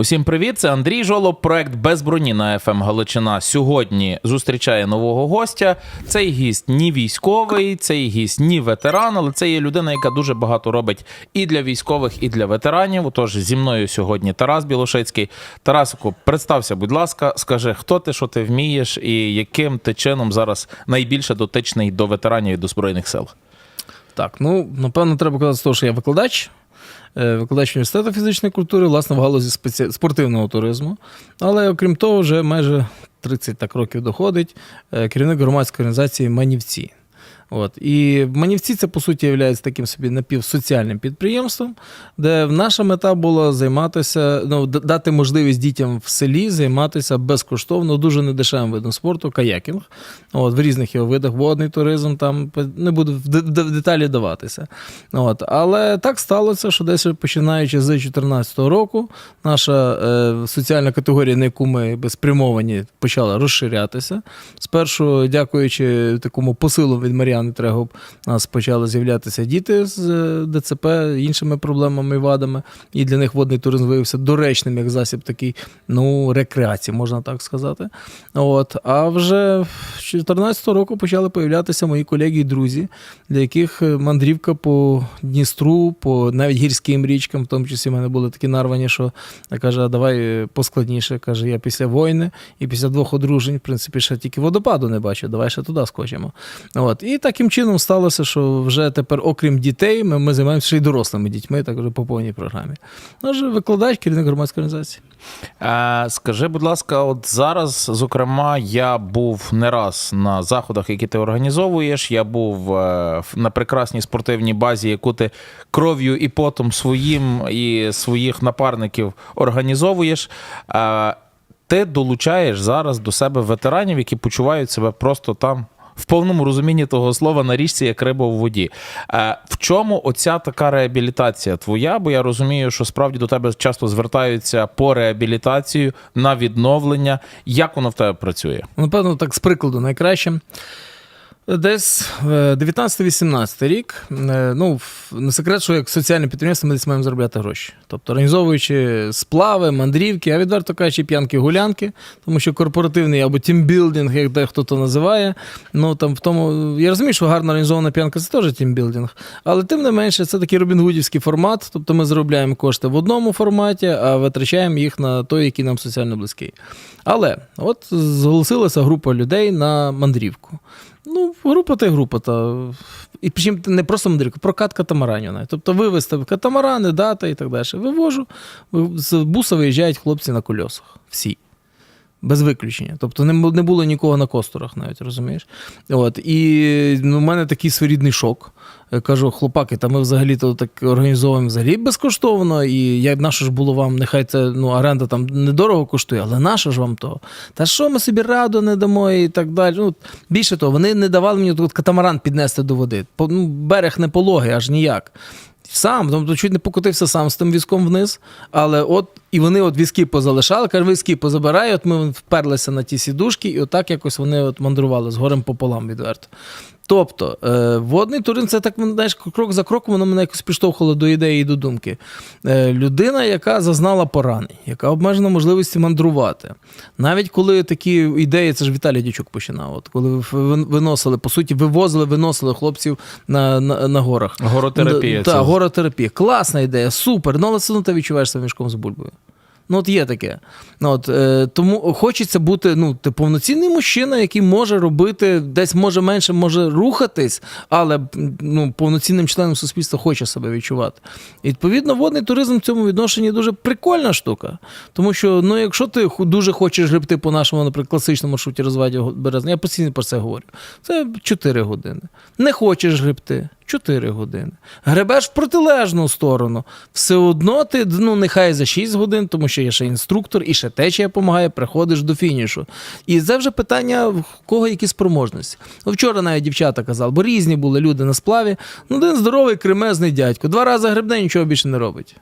Усім привіт! Це Андрій Жолоб. Проект без броні на ФМ Галичина сьогодні зустрічає нового гостя. Цей гість ні військовий, цей гість ні ветеран, але це є людина, яка дуже багато робить і для військових, і для ветеранів. Отож, зі мною сьогодні Тарас Білошицький. Тарасику, представся, будь ласка, скажи, хто ти, що ти вмієш, і яким ти чином зараз найбільше дотичний до ветеранів і до збройних сил. Так, ну напевно, треба казати з того, що я викладач. Е, Викладач університету фізичної культури, власне, в галузі спеці... спортивного туризму. Але окрім того, вже майже 30 так років доходить е, керівник громадської організації Манівці. От. І Манівці це, по суті, є таким собі напівсоціальним підприємством, де наша мета була займатися, ну, дати можливість дітям в селі займатися безкоштовно, дуже недешевим видом спорту, каякінг. От, в різних його видах, водний туризм, там не буду в де- де- в деталі даватися. От. Але так сталося, що десь починаючи з 2014 року, наша е, соціальна категорія, на яку ми спрямовані, почала розширятися. Спершу, дякуючи такому посилу від Мар'яни Трегуб, у нас почали з'являтися діти з е, ДЦП, іншими проблемами і вадами. І для них водний туризм виявився доречним як засіб такий, ну, рекреації, можна так сказати. От. А вже з 2014 року почали появлятися мої колеги і друзі, для яких е, мандрівка по Дністру, по навіть гірським річкам, в тому числі в мене були такі нарвані, що я каже, давай е, поскладніше. Каже, я після війни і після двох одружень, в принципі, ще тільки водопаду не бачу, давай ще туди скочимо. От. І таким чином сталося, що вже тепер, окрім дітей, ми, ми займаємося ще й дорослими дітьми, так вже по повній програмі. Отже, викладач, керівник громадської організації. Е, скажи, будь ласка, от зараз, зокрема, я був не раз на заходах, які ти організовуєш. Я був е, на прекрасній спортивній базі, яку ти кров'ю і потом своїм і своїх напарників організовуєш. Ти долучаєш зараз до себе ветеранів, які почувають себе просто там. В повному розумінні того слова на річці як риба в воді. Е, в чому оця така реабілітація твоя? Бо я розумію, що справді до тебе часто звертаються по реабілітацію на відновлення. Як воно в тебе працює? Напевно, так з прикладу найкраще. Десь е, 19-18 рік. е, Ну, не секрет, що як соціальне підприємство ми десь маємо заробляти гроші. Тобто організовуючи сплави, мандрівки, а відверто кажучи, п'янки-гулянки, тому що корпоративний або тімбілдинг, як дехто то називає. Ну там в тому я розумію, що гарно організована п'янка це теж тімбілдинг. Але тим не менше, це такий робінгудівський формат. Тобто ми заробляємо кошти в одному форматі, а витрачаємо їх на той, який нам соціально близький. Але от зголосилася група людей на мандрівку. Ну, група та група. Та. І причому не просто мандрівка, прокат катамаранів. навіть. Тобто вивезти катамарани, дата і так далі. Вивожу. З буса виїжджають хлопці на кольосах. Всі. Без виключення. Тобто не, не було нікого на косторах навіть, розумієш? От. І ну, в мене такий своєрідний шок. Я кажу, хлопаки, та ми взагалі то так організовуємо взагалі безкоштовно, і як наше ж було вам, нехай це ну, оренда там недорого коштує, але наше ж вам то. Та що ми собі раду не дамо і так далі. Ну, більше того, вони не давали мені тут катамаран піднести до води. По, ну, берег не пологий, аж ніяк. Сам, тобто чуть не покотився сам з тим візком вниз, але от і вони от візки позалишали, каже, візки позабирай, от ми вперлися на ті сідушки, і отак якось вони от мандрували з горем пополам відверто. Тобто, е, водний туризм це так, знаєш, крок за кроком, воно мене якось підштовхувало до ідеї і до думки. Е, людина, яка зазнала поранень, яка обмежена можливості мандрувати. Навіть коли такі ідеї, це ж Віталій Дячук починав, от коли ви- виносили, по суті, вивозили, виносили хлопців на, на, на горах. Горотерапія. Так, горотерапія. Класна ідея, супер. Ну, але все одно ти відчуваєш себе мішком з бульбою. Ну, от є таке. Ну, от, е, тому хочеться бути ну, ти повноцінний мужчина, який може робити, десь може менше може рухатись, але ну, повноцінним членом суспільства хоче себе відчувати. І, відповідно, водний туризм в цьому відношенні дуже прикольна штука. Тому що, ну, якщо ти дуже хочеш гребти по нашому, наприклад, класичному маршруті розваді Березня, я постійно про це говорю. Це 4 години. Не хочеш гребти. 4 години. Гребеш в протилежну сторону. Все одно ти, ну, нехай за 6 годин, тому що є ще інструктор, і ще течія допомагає, приходиш до фінішу. І це вже питання, в кого які спроможності. Ну, вчора навіть дівчата казали, бо різні були люди на сплаві. Ну, один здоровий кремезний дядько, два рази гребне, нічого більше не робить.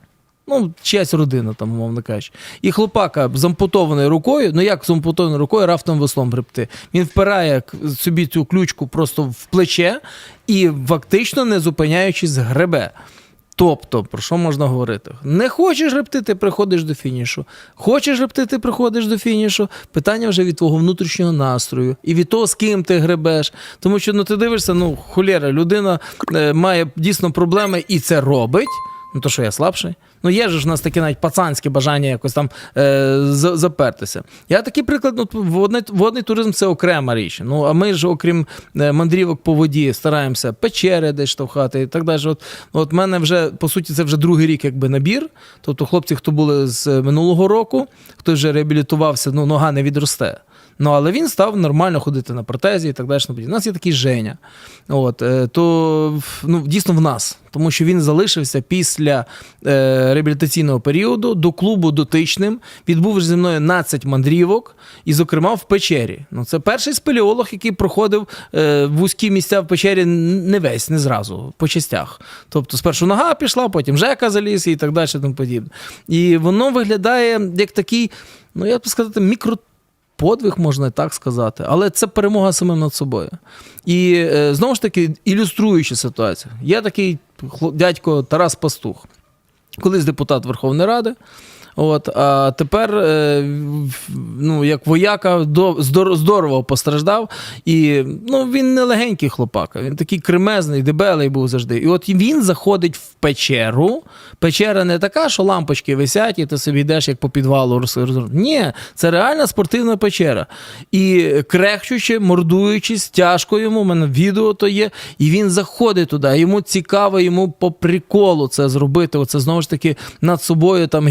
Ну, чиясь родина, там, умовно кажучи. І хлопака з ампутованою рукою, ну як з ампутованою рукою рафтом веслом гребти. Він впирає собі цю ключку просто в плече і фактично не зупиняючись гребе. Тобто, про що можна говорити? Не хочеш гребти, ти приходиш до фінішу. Хочеш гребти, ти приходиш до фінішу. Питання вже від твого внутрішнього настрою і від того, з ким ти гребеш. Тому що ну ти дивишся, ну холєра, людина е, має дійсно проблеми і це робить. Ну то що я слабший? Ну є ж у нас таке навіть пацанське бажання якось там е, запертися. Я такий приклад, ну водний, водний туризм це окрема річ. Ну а ми ж, окрім е, мандрівок по воді, стараємося печери десь штовхати і так далі. От, от мене вже по суті це вже другий рік, якби набір. Тобто, хлопці, хто були з минулого року, хто вже реабілітувався, ну нога не відросте. Ну, але він став нормально ходити на протезі і так далі. У нас є такий Женя. От, е, то ну, дійсно в нас, тому що він залишився після е, реабілітаційного періоду до клубу дотичним. Відбув зі мною 12 мандрівок, і, зокрема, в печері. Ну, це перший спелеолог, який проходив е, вузькі місця в печері не весь, не зразу, по частях. Тобто, спершу нога пішла, потім Жека заліз і так далі. Тому подібне. І воно виглядає як такий, ну я б сказати, мікро подвиг, можна так сказати, але це перемога самим над собою. І е, знову ж таки, ілюструючи ситуацію, є такий дядько Тарас Пастух, колись депутат Верховної Ради. От, а тепер, е, ну, як вояка, здорово постраждав. І ну, він не легенький хлопака, він такий кремезний, дебелий був завжди. І от він заходить в печеру. Печера не така, що лампочки висять, і ти собі йдеш як по підвалу. Ні, це реальна спортивна печера. І крехчучи, мордуючись, тяжко йому, у мене відео то є, і він заходить туди. Йому цікаво, йому по приколу це зробити. Оце знову ж таки над собою там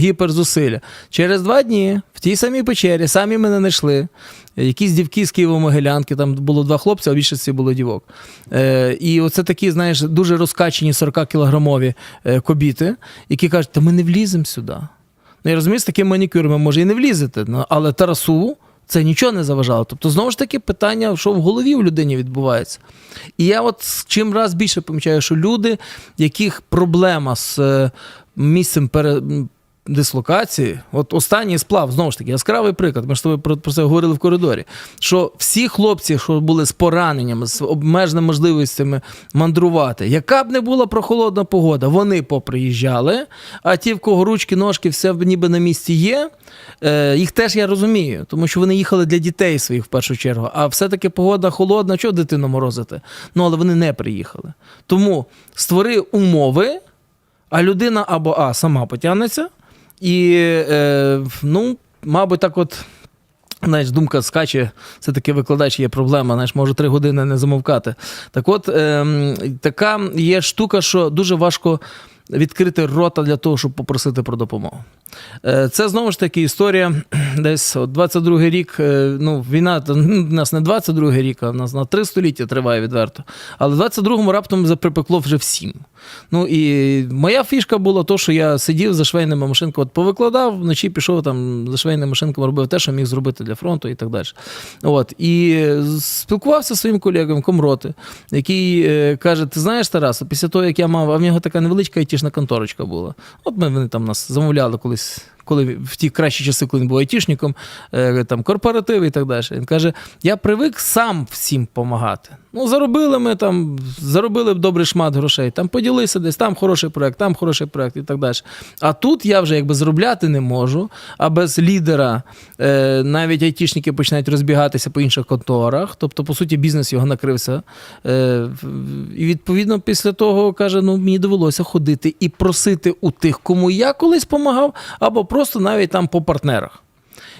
гіперзусилля. Через два дні в тій самій печері самі мене знайшли. Якісь дівки з Києво-Могилянки, там було два хлопці, а більшості було дівок. Е, і оце такі, знаєш, дуже розкачені 40-кілограмові е, кобіти, які кажуть, та ми не вліземо сюди. Ну, я розумію, з таким манікюром може і не влізете, ну, але Тарасу це нічого не заважало. Тобто, знову ж таки, питання, що в голові у людині відбувається. І я от чим раз більше помічаю, що люди, яких проблема з е, місцем Дислокації, от останній сплав, знову ж таки, яскравий приклад. Ми ж про, про це говорили в коридорі. Що всі хлопці, що були з пораненнями, з обмеженими можливостями мандрувати, яка б не була прохолодна погода, вони поприїжджали, а ті, в кого ручки, ножки, все ніби на місці є, е, їх теж я розумію, тому що вони їхали для дітей своїх в першу чергу. А все-таки погода холодна, чого дитину морозити? Ну, але вони не приїхали. Тому створи умови, а людина або А сама потягнеться, і, е, ну, мабуть, так от. Знаєш, думка скаче, це таки викладач є проблема, знаєш, може три години не замовкати. Так от, е, така є штука, що дуже важко відкрити рота для того, щоб попросити про допомогу. Е, Це знову ж таки історія. Десь 22-й рік. е, Ну, війна то, ну, в нас не 22-й рік, а в нас на три століття триває відверто. Але в 22-му раптом заприпекло вже всім. Ну і моя фішка була то, що я сидів за швейними машинками, от повикладав, вночі пішов там за швейними машинками, робив те, що міг зробити для фронту і так далі. От, і спілкувався зі своїм колегом Комроти, який е, каже: Ти знаєш, Тарас, після того, як я мав, а в нього така невеличка айтішна конторочка була. От ми вони там нас замовляли колись. Коли в ті кращі часи, коли він був айтішником, е, там корпоративи і так далі. Він каже: я привик сам всім допомагати. Ну, заробили ми там, заробили б добрий шмат грошей, там поділися десь, там хороший проект, там хороший проект і так далі. А тут я вже якби заробляти не можу, а без лідера е, навіть айтішники починають розбігатися по інших конторах. Тобто, по суті, бізнес його накрився. Е, і відповідно після того каже: ну мені довелося ходити і просити у тих, кому я колись допомагав, або просто навіть там по партнерах.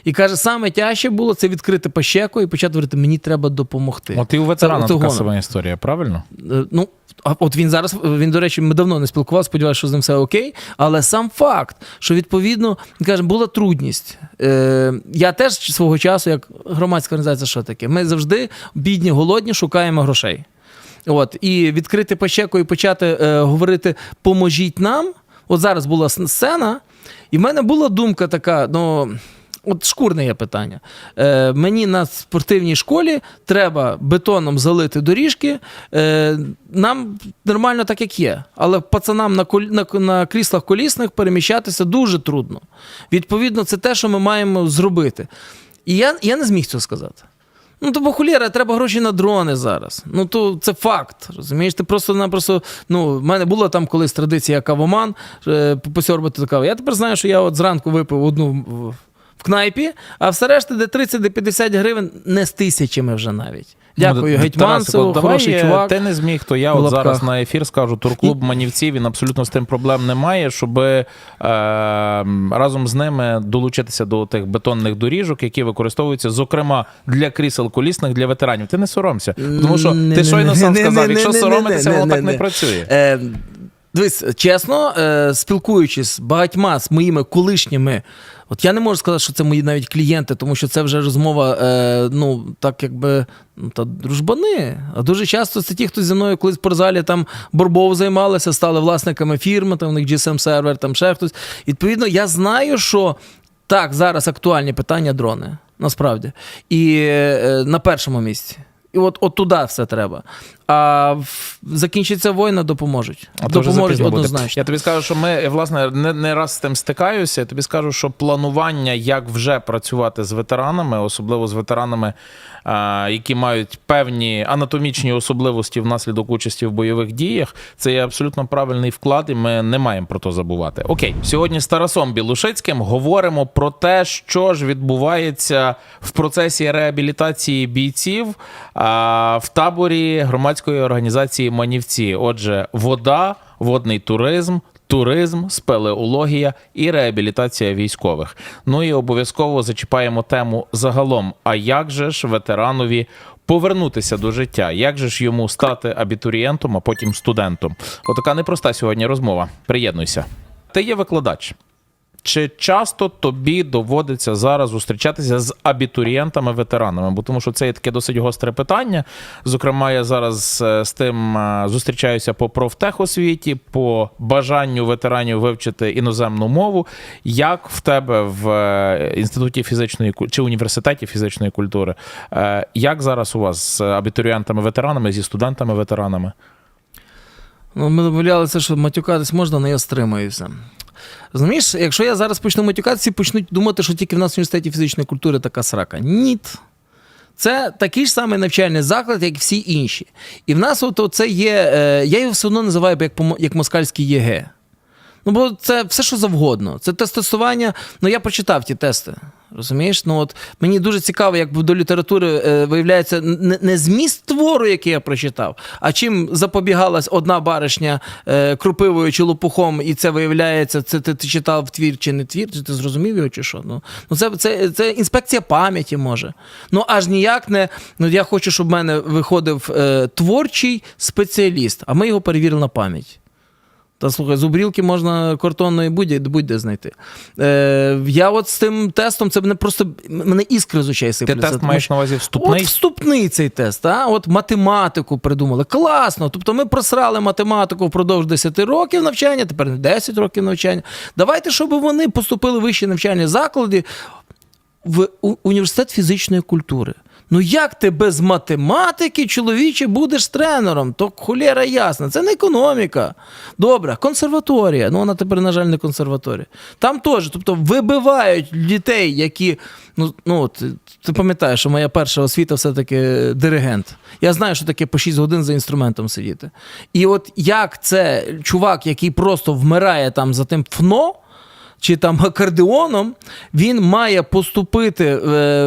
І каже, саме тяжче було це відкрити пащеку і почати говорити, мені треба допомогти. От і у ветерана Це така сама історія, правильно? Е, Ну, от він зараз, він, до речі, ми давно не спілкувалися, сподіваюся, що з ним все окей. Але сам факт, що відповідно, він каже, була трудність. Е, я теж свого часу, як громадська організація, що таке? Ми завжди бідні, голодні, шукаємо грошей. От, і відкрити пачеку і почати е, говорити Поможіть нам. От зараз була сцена, і в мене була думка така: ну. От шкурне є питання. Е, мені на спортивній школі треба бетоном залити доріжки. Е, нам нормально так, як є. Але пацанам на, кол, на, на кріслах колісних переміщатися дуже трудно. Відповідно, це те, що ми маємо зробити. І я, я не зміг цього сказати. Ну, то хуліра, треба гроші на дрони зараз. Ну, то це факт. Розумієш, ти просто-напросто. Ну, в мене була там колись традиція кавоман, е, посьорбати каву. Я тепер знаю, що я от зранку випив одну в- кнайпі, а все решта, де 30, де 50 гривень, не з тисячами вже навіть. Дякую, Ну, Гетьманцеву, хороший е, чувак. Ти не зміг, то я от зараз на ефір скажу, турклуб манівців, він абсолютно з тим проблем не має, щоб е, разом з ними долучитися до тих бетонних доріжок, які використовуються, зокрема, для крісел колісних для ветеранів. Ти не соромся. Тому що ти щойно сам сказав, якщо соромитися, воно так не не. працює. Дивись, чесно, е, спілкуючись з багатьма з моїми колишніми, от я не можу сказати, що це мої навіть клієнти, тому що це вже розмова, е, ну, так якби. Ну, та дружбани. А дуже часто це ті, хто зі мною колись в спортзалі там борбов займалися, стали власниками фірми, там у них GSM сервер, там ще хтось. Відповідно, я знаю, що так, зараз актуальні питання дрони, насправді. І е, на першому місці. І от, от туди все треба. А в- закінчиться війна, допоможуть. А допоможуть запізно буде. однозначно. Я тобі скажу, що ми власне не, не раз з тим стикаюся. Я тобі скажу, що планування, як вже працювати з ветеранами, особливо з ветеранами, а, які мають певні анатомічні особливості внаслідок участі в бойових діях, це є абсолютно правильний вклад, і ми не маємо про то забувати. Окей, сьогодні з Тарасом Білушицьким говоримо про те, що ж відбувається в процесі реабілітації бійців а, в таборі громадської організації Манівці. Отже, вода, водний туризм. Туризм, спелеологія і реабілітація військових. Ну і обов'язково зачіпаємо тему загалом. А як же ж ветеранові повернутися до життя? Як же ж йому стати абітурієнтом, а потім студентом? Отака непроста сьогодні розмова. Приєднуйся. Ти є викладач. Чи часто тобі доводиться зараз зустрічатися з абітурієнтами-ветеранами? Бо тому що це є таке досить гостре питання. Зокрема, я зараз е, з тим е, зустрічаюся по профтехосвіті, по бажанню ветеранів вивчити іноземну мову. Як в тебе в е, інституті фізичної чи університеті фізичної культури? Як зараз у вас з абітурієнтами-ветеранами, зі студентами-ветеранами? Ну, ми домовлялися, що матюкатись можна, але я стримаюся. Розумієш, якщо я зараз почну матюкатися, почнуть думати, що тільки в нас в університеті фізичної культури така срака. Ні. Це такий ж самий навчальний заклад, як всі інші. І в нас от це є. Е, я його все одно називаю як, як москальський ЄГЕ. Ну, бо це все, що завгодно. Це тестування. Ну, я прочитав ті тести. Розумієш? Ну, от мені дуже цікаво, як до літератури е, виявляється не, не зміст твору, який я прочитав, а чим запобігалась одна баришня е, крупивою чи лопухом, і це виявляється, це ти, ти читав твір чи не твір, чи ти зрозумів його, чи що? Ну, ну це, це, це інспекція пам'яті може. Ну аж ніяк не. Ну, я хочу, щоб в мене виходив е, творчий спеціаліст, а ми його перевірили на пам'ять. Та слухай, зубрілки можна картонної будь- будь-де знайти. Е, я от з тим тестом, це мене просто мене іскри з очей Ти тест тому маєш на увазі вступний? От вступний цей тест, а? от математику придумали. Класно. Тобто ми просрали математику впродовж 10 років навчання, тепер не 10 років навчання. Давайте, щоб вони поступили в вищі навчальні заклади в університет фізичної культури. Ну як ти без математики, чоловіче, будеш тренером? То холєра ясна, це не економіка. Добре, консерваторія. Ну вона тепер, на жаль, не консерваторія. Там теж, тобто, вибивають дітей, які. Ну, ну от, ти пам'ятаєш, що моя перша освіта все-таки диригент. Я знаю, що таке по 6 годин за інструментом сидіти. І от як це чувак, який просто вмирає там за тим ФНО чи там акордеоном, він має поступити е,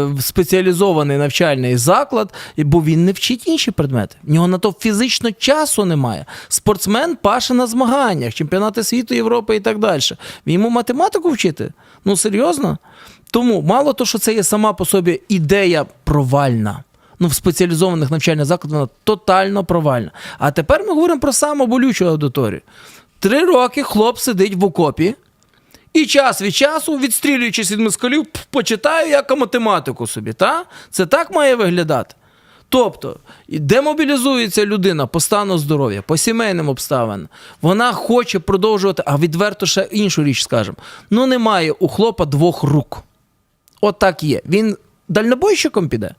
в спеціалізований навчальний заклад, бо він не вчить інші предмети. В нього на то фізично часу немає. Спортсмен паше на змаганнях, чемпіонати світу, Європи і так далі. Він йому математику вчити? Ну серйозно? Тому мало того, що це є сама по собі ідея провальна. Ну, в спеціалізованих навчальних закладах вона тотально провальна. А тепер ми говоримо про саму болючу аудиторію. Три роки хлоп сидить в окопі. І час від часу, відстрілюючись від москалів, почитаю як математику собі. Та? Це так має виглядати. Тобто, демобілізується людина по стану здоров'я, по сімейним обставинам. Вона хоче продовжувати, а відверто ще іншу річ скажемо. Ну, немає у хлопа двох рук. От так є. Він дальнобойщиком піде.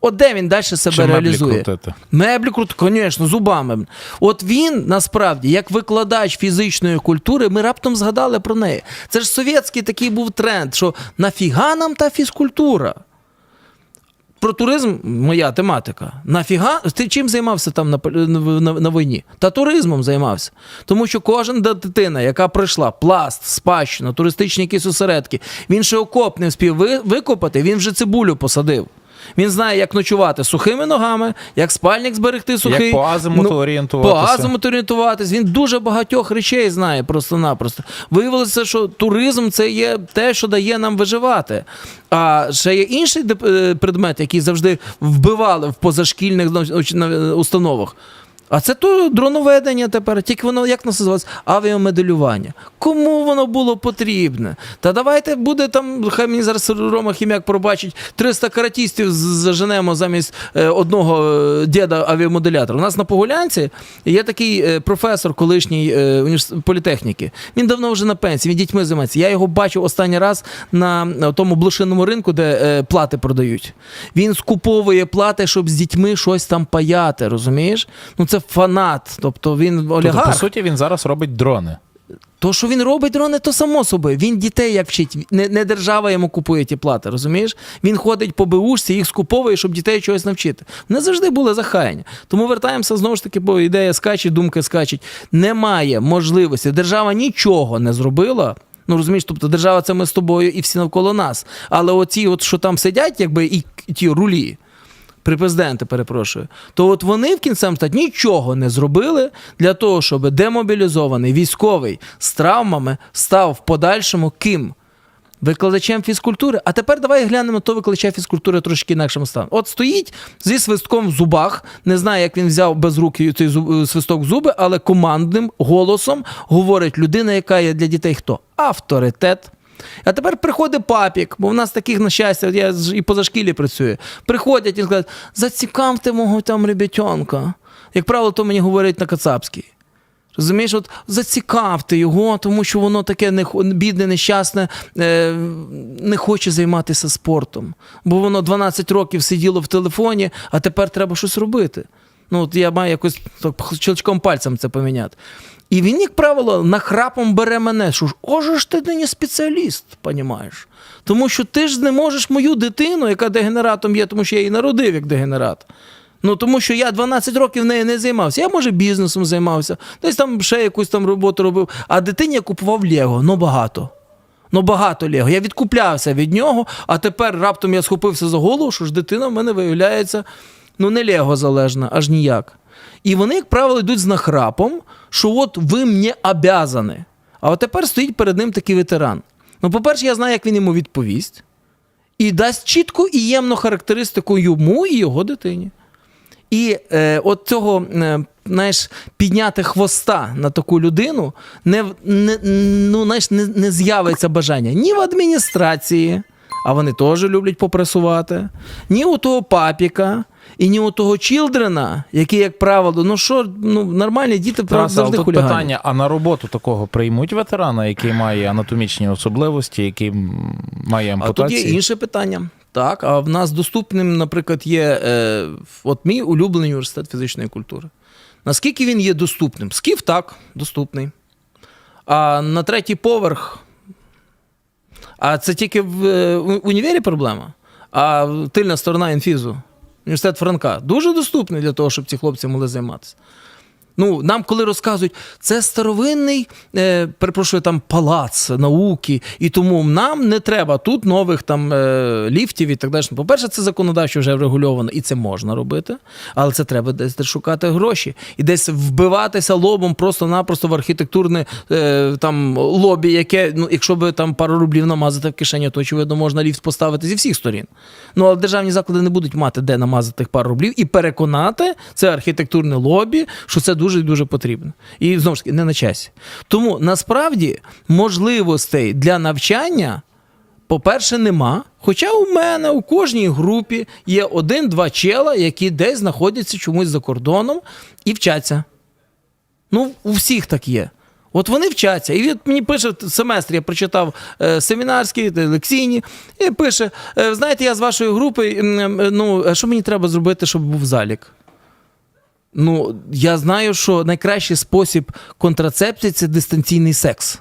От де він далі себе Чи меблі реалізує? крутити? Меблі круто, звісно, зубами. От він насправді, як викладач фізичної культури, ми раптом згадали про неї. Це ж совєтський такий був тренд, що нафіга нам та фізкультура? про туризм моя тематика. Нафіга? Ти чим займався там на, на, на війні? Та туризмом займався. Тому що кожен дитина, яка пройшла пласт, спадщина, туристичні якісь осередки, він ще окоп не вспів викопати, він вже цибулю посадив. Він знає, як ночувати сухими ногами, як спальник зберегти сухий. по азимуту Ну, орієнтуватися. По азимуту орієнтуватись. Він дуже багатьох речей знає просто-напросто. Виявилося, що туризм це є те, що дає нам виживати. А ще є інший е, предмет, який завжди вбивали в позашкільних установах. А це то дроноведення тепер, тільки воно як нас називається? Авіамоделювання. Кому воно було потрібне? Та давайте буде там, хай мені зараз Рома Хім'як пробачить, 300 каратістів заженемо замість е, одного е, діда авіамоделятора. У нас на Погулянці є такий е, професор колишній політехніки. Він давно вже на пенсії, він дітьми займається. Я його бачив останній раз на, тому блошиному ринку, де плати продають. Він скуповує плати, щоб з дітьми щось там паяти, розумієш? Ну це фанат. Тобто він Тобто, по суті, він зараз робить дрони. То, що він робить дрони, то само собою. Він дітей як вчить. Не, не держава йому купує ті плати, розумієш? Він ходить по БУшці, їх скуповує, щоб дітей чогось навчити. Не завжди були захаяння. Тому вертаємося знову ж таки, бо ідея скачить, думки скачуть. Немає можливості. Держава нічого не зробила. Ну розумієш, тобто держава це ми з тобою і всі навколо нас. Але оці, от що там сидять, якби і ті рулі при президенти, перепрошую, то от вони в кінцем стать нічого не зробили для того, щоб демобілізований військовий з травмами став в подальшому ким? Викладачем фізкультури. А тепер давай глянемо того викладача фізкультури трошки інакшим станом. От стоїть зі свистком в зубах, не знаю, як він взяв без руки цей зуб- свисток в зуби, але командним голосом говорить людина, яка є для дітей хто? Авторитет. А тепер приходить папік, бо в нас таких на щастя, я і поза шкілі працюю. Приходять і кажуть, зацікавте мого там ребятенка. Як правило, то мені говорять на кацапській. Розумієш, от зацікавте його, тому що воно таке не, бідне, нещасне, е, не хоче займатися спортом. Бо воно 12 років сиділо в телефоні, а тепер треба щось робити. Ну, от я маю якось так, щелчком пальцем це поміняти. І він, як правило, нахрапом бере мене, що ж, оже ж ти нині спеціаліст, понімаєш? Тому що ти ж не можеш мою дитину, яка дегенератом є, тому що я її народив як дегенерат. Ну тому що я 12 років нею не займався. Я, може, бізнесом займався, десь там ще якусь там роботу робив. А дитині я купував Лего, ну багато. Ну багато Лего. Я відкуплявся від нього, а тепер раптом я схопився за голову, що ж дитина в мене виявляється ну не Лего залежна, аж ніяк. І вони, як правило, йдуть з нахрапом, що от ви мені обязані. А от тепер стоїть перед ним такий ветеран. Ну, по-перше, я знаю, як він йому відповість, і дасть чітку і ємну характеристику йому і його дитині. І е, от цього, е, знаєш, підняти хвоста на таку людину не, не, ну, знаєш, не, не з'явиться бажання ні в адміністрації, а вони теж люблять попресувати, ні у того папіка, і ні у того чілдрена, який, як правило, ну що, ну, нормальні діти Тарас, але завжди тут хуліганять. питання: а на роботу такого приймуть ветерана, який має анатомічні особливості, який має А тут є інше питання. Так, а в нас доступним, наприклад, є е, от мій улюблений університет фізичної культури. Наскільки він є доступним? Скіф так, доступний. А на третій поверх. А це тільки в е, універі проблема. А тильна сторона інфізу. Університет Франка дуже доступний для того, щоб ці хлопці могли займатися. Ну, нам, коли розказують, це старовинний, е, перепрошую, там палац науки, і тому нам не треба тут нових там е, ліфтів і так далі. По-перше, це законодавчо вже врегульовано, і це можна робити, але це треба десь шукати гроші і десь вбиватися лобом просто-напросто в архітектурне е, там лобі, яке, ну, якщо би там пару рублів намазати в кишені, то очевидно можна ліфт поставити зі всіх сторін. Ну, але державні заклади не будуть мати де намазати пару рублів і переконати це архітектурне лобі, що це дуже і дуже потрібно. І знову ж таки, не на часі. Тому насправді можливостей для навчання. По-перше, нема. Хоча у мене у кожній групі є один-два чела, які десь знаходяться чомусь за кордоном і вчаться. Ну, у всіх так є. От вони вчаться. І він мені пише в семестрі, я прочитав е, семінарські, е, лекційні, і пише: е, знаєте, я з вашої групи, м, ну, що мені треба зробити, щоб був залік? Ну, я знаю, що найкращий спосіб контрацепції це дистанційний секс.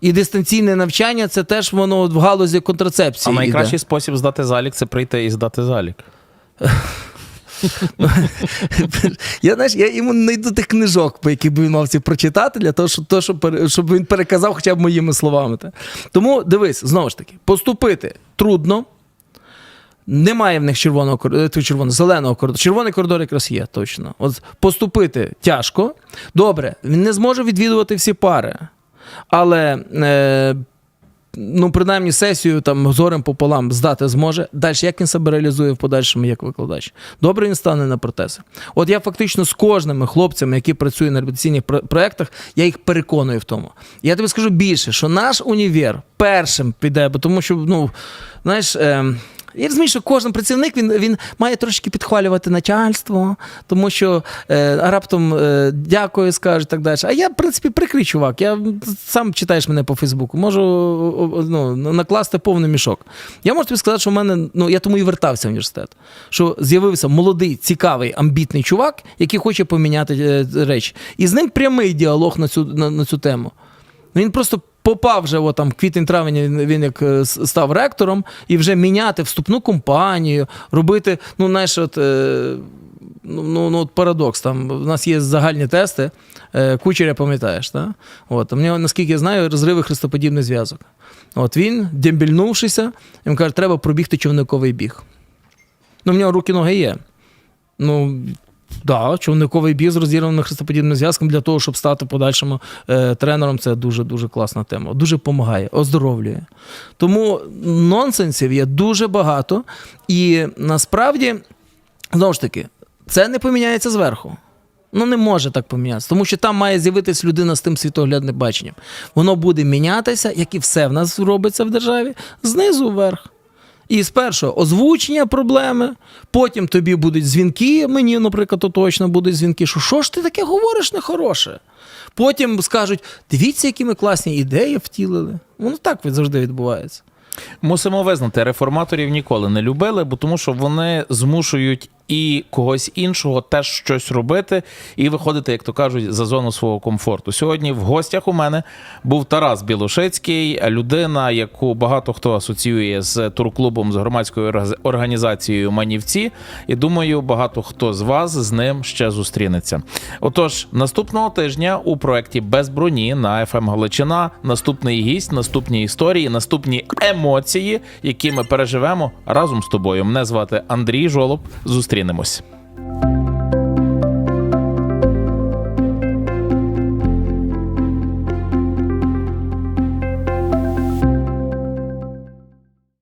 І дистанційне навчання це теж воно от в галузі контрацепції. А найкращий іде. спосіб здати залік це прийти і здати залік. Я, знаєш, я йому знайду тих книжок, по яких би він мав ці прочитати, для того, щоб, то, щоб, щоб він переказав хоча б моїми словами. Тому дивись, знову ж таки, поступити трудно. Немає в них червоного коридору, червоного, зеленого коридору. Червоний коридор якраз є, точно. От поступити тяжко. Добре, він не зможе відвідувати всі пари. Але е, ну, принаймні сесію там з горем пополам здати зможе. Далі, як він себе реалізує в подальшому як викладач? Добре, він стане на протези. От я фактично з кожними хлопцями, які працюють на реабілітаційних про- проєктах, я їх переконую в тому. Я тобі скажу більше, що наш універ першим піде, бо тому що, ну, знаєш. Е, я розумію, що кожен працівник він, він має трошки підхвалювати начальство, тому що е, раптом е, дякую, скаже і так далі. А я, в принципі, прикрий чувак. Я сам читаєш мене по Фейсбуку, можу ну, накласти повний мішок. Я можу тобі сказати, що в мене, ну я тому і вертався в університет. Що з'явився молодий, цікавий, амбітний чувак, який хоче поміняти е, речі. І з ним прямий діалог на цю, на, на цю тему. Він просто попав вже от, там квітень-травень, він, як е, став ректором, і вже міняти вступну компанію, робити, ну, знаєш, от, е, ну, ну, ну, парадокс. Там у нас є загальні тести, е, кучеря пам'ятаєш, так? От, у нього, наскільки я знаю, розриви хрестоподібний зв'язок. От він, дембільнувшися, йому каже, треба пробігти човниковий біг. Ну, в нього руки ноги є. Ну, Да, човниковий біг з розірваним хрестоподібним зв'язком для того, щоб стати в подальшому е, тренером, це дуже дуже класна тема. Дуже допомагає, оздоровлює. Тому нонсенсів є дуже багато, і насправді, знову ж таки, це не поміняється зверху. Ну, не може так помінятися, тому що там має з'явитись людина з тим світоглядним баченням. Воно буде мінятися, як і все в нас робиться в державі, знизу вверх. І спершу озвучення проблеми, потім тобі будуть дзвінки, мені, наприклад, то точно будуть дзвінки, що що ж ти таке говориш нехороше. Потім скажуть: дивіться, які ми класні ідеї втілили. Воно так завжди відбувається. Мусимо визнати, реформаторів ніколи не любили, бо тому що вони змушують і когось іншого теж щось робити і виходити, як то кажуть, за зону свого комфорту. Сьогодні в гостях у мене був Тарас Білошицький, людина, яку багато хто асоціює з турклубом з громадською організацією Манівці. І думаю, багато хто з вас з ним ще зустрінеться. Отож, наступного тижня у проєкті Без броні на FM Галичина наступний гість, наступні історії, наступні емоції, які ми переживемо разом з тобою. Мене звати Андрій Жолоб зустрінемось.